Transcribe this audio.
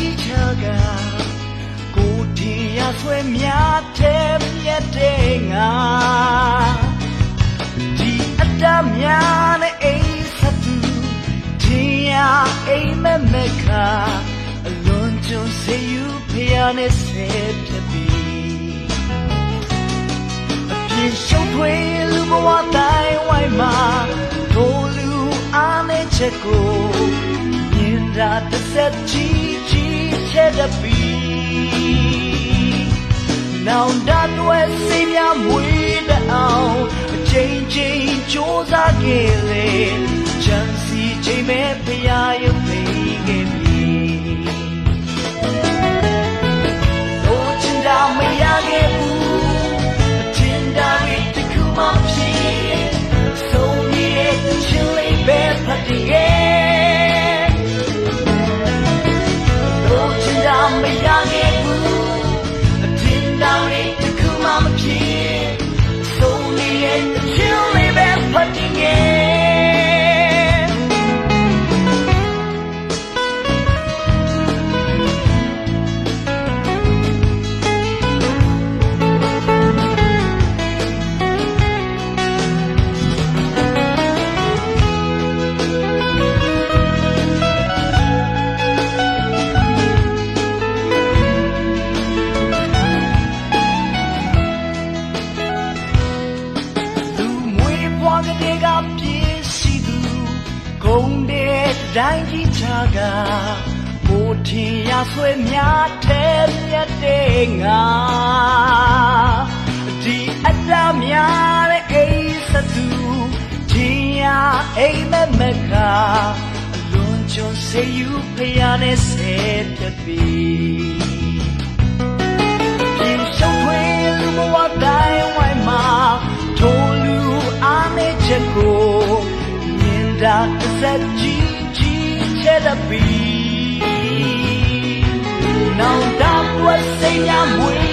ကြီးချာကကိုတင်ရဆွဲများတဲ့မြတ်တဲ့ငါဒီအတ္တများနဲ့အိစတူတင်ရအိမ်မက်မက်ခါအလွန်ကျွန်းစေယူဖျားနဲ့ဆဲပြပြီပြေရှုံးထွေးလူဘဝတိုင်းဝိုင်းမှာတို့လူအားနဲ့ချက်ကိုမြင်တာတစ်ဆက်ချီချီချက် တပီနောင်တတွေစိတ်များမွေးတဲ့အောင်အချိန်ချင်းစူးစမ်းခဲ့လေချမ်းစီချိန်မဲ့ တဲ့တိုင်းကြီးချာကကိုထင်ရဆွဲများတဲ့မြတ်တဲ့ငါဒီအတ္တများတဲ့အိစသူချင်းရအိမ်မက်မက်ကအလွန်ကျွန်းစေယူဖျားနဲ့ဆဲပြပြီပြေရှုံးထွေးလူဘဝတိုင်းဝိုင်းမှာထိုလူအားနဲ့ချက်ကိုမြင်တာတစ်ဆက်ကြီး ကြီးချက်တပီနောင်တပွက်စိတ်များမွေး